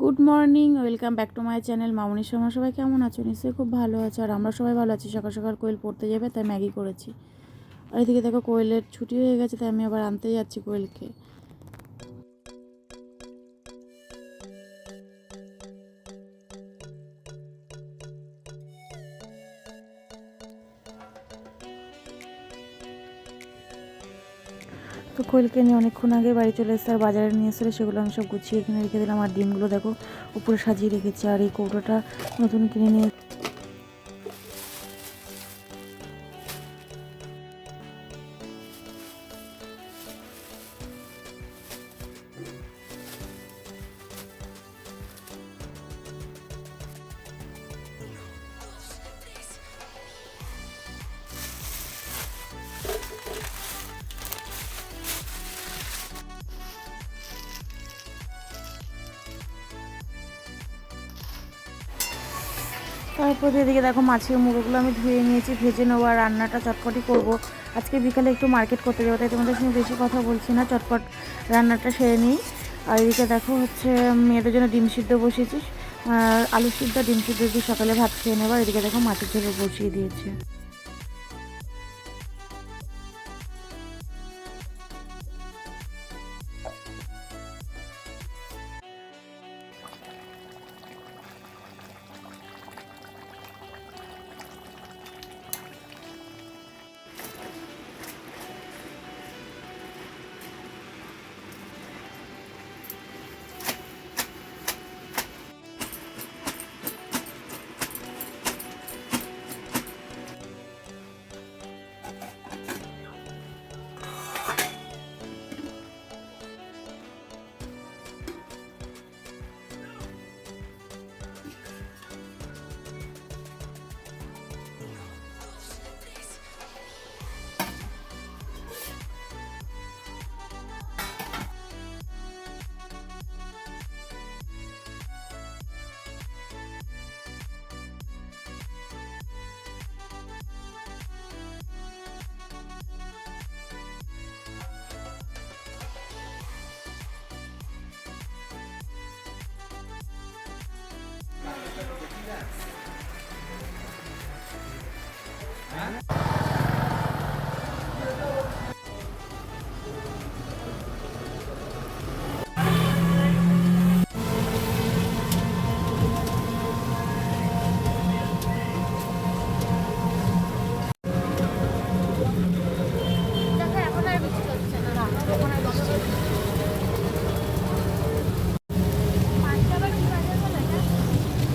Good morning welcome back to my channel মামনির সময় সবাই কেমন আছো? নিশ্চয়ই খুব ভালো আছো। আর আমরা সবাই ভালো আছি। সকাল সকাল কোয়েল পড়তে যাবে, তাই ম্যাগি করেছি। আর এদিকে দেখো কোয়েলের ছুটি হয়ে গেছে, তাই আমি আবার আনতে যাচ্ছি কোয়েলকে। তো কোয়েলকে নিয়ে অনেকক্ষণ আগে বাড়ি চলে এসে আর বাজারে নিয়ে এসেছিল, সেগুলো আমি সব গুছিয়ে এখানে রেখে দিলাম। আর ডিমগুলো দেখো, উপরে সাজিয়ে রেখেছি। আর এই কৌটোটা নতুন কিনে নিয়ে তারপর এদিকে দেখো মাছের মুড়োগুলো আমি ধুয়ে নিয়েছি, ভেজে নেব আর রান্নাটা চটপটি করব। আজকে বিকালে একটু মার্কেট করতে যাব, তাই তোমাদের সঙ্গে বেশি কথা বলছি না, চটপট রান্নাটা সেরে নিই। আর এদিকে দেখো হচ্ছে মেয়েদের জন্য ডিম সিদ্ধ বসিয়েছি আলু সিদ্ধ, ডিম সিদ্ধ দিয়ে সকালে ভাত খেয়ে নেব, আর এদিকে দেখো মাছের ঝোল বসিয়ে দিয়েছে।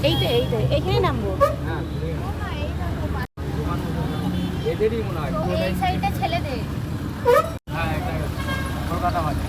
এইটাই এইটাই এখানেই নামবো। হ্যাঁ। পাঁচ- মনে হয়। এই সাইডটা ছেলেদের হ্যাঁ এটা কলকাতা বাজার।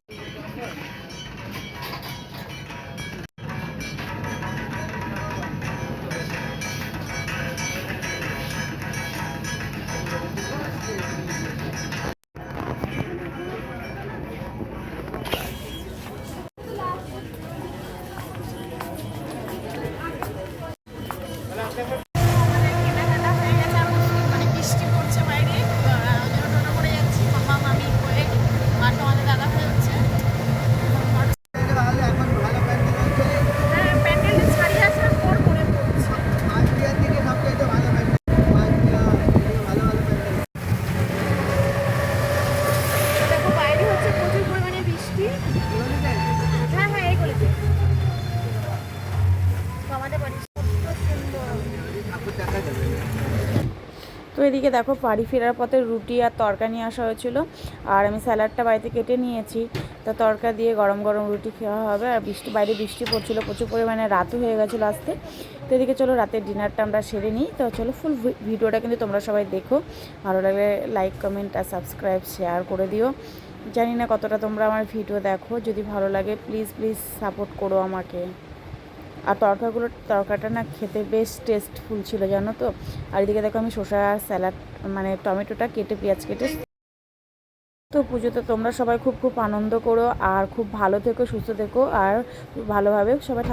তো এদিকে দেখো, বাড়ি ফেরার পথে রুটি আর তরকা নিয়ে আসা হয়েছিল। আর আমি স্যালাডটা বাড়িতে কেটে নিয়েছি। তা তরকা দিয়ে গরম গরম রুটি খাওয়া হবে। আর বৃষ্টি, বাইরে বৃষ্টি পড়ছিল, প্রচুর পরিমাণে রাতও হয়ে গেছিল আসতে। তো এদিকে চলো, রাতের ডিনারটা আমরা সেরে নিই। তো চলো ফুল ভিডিওটা কিন্তু তোমরা সবাই দেখো। ভালো লাগলে লাইক কমেন্ট আর সাবস্ক্রাইব শেয়ার করে দিও। জানি না কতটা তোমরা আমার ভিডিও দেখো। যদি ভালো লাগে প্লিজ প্লিজ সাপোর্ট করো আমাকে। আর তরকাগুলো তরকাটা না খেতে বেশ টেস্টফুল ছিল, জানো তো? আর এদিকে দেখো আমি শসা স্যালাড মানে টমেটোটা কেটে, পেঁয়াজ কেটে তো পুজোতে তোমরা সবাই খুব খুব আনন্দ করো আর খুব ভালো থেকো, সুস্থ থেকো আর ভালোভাবে সবাই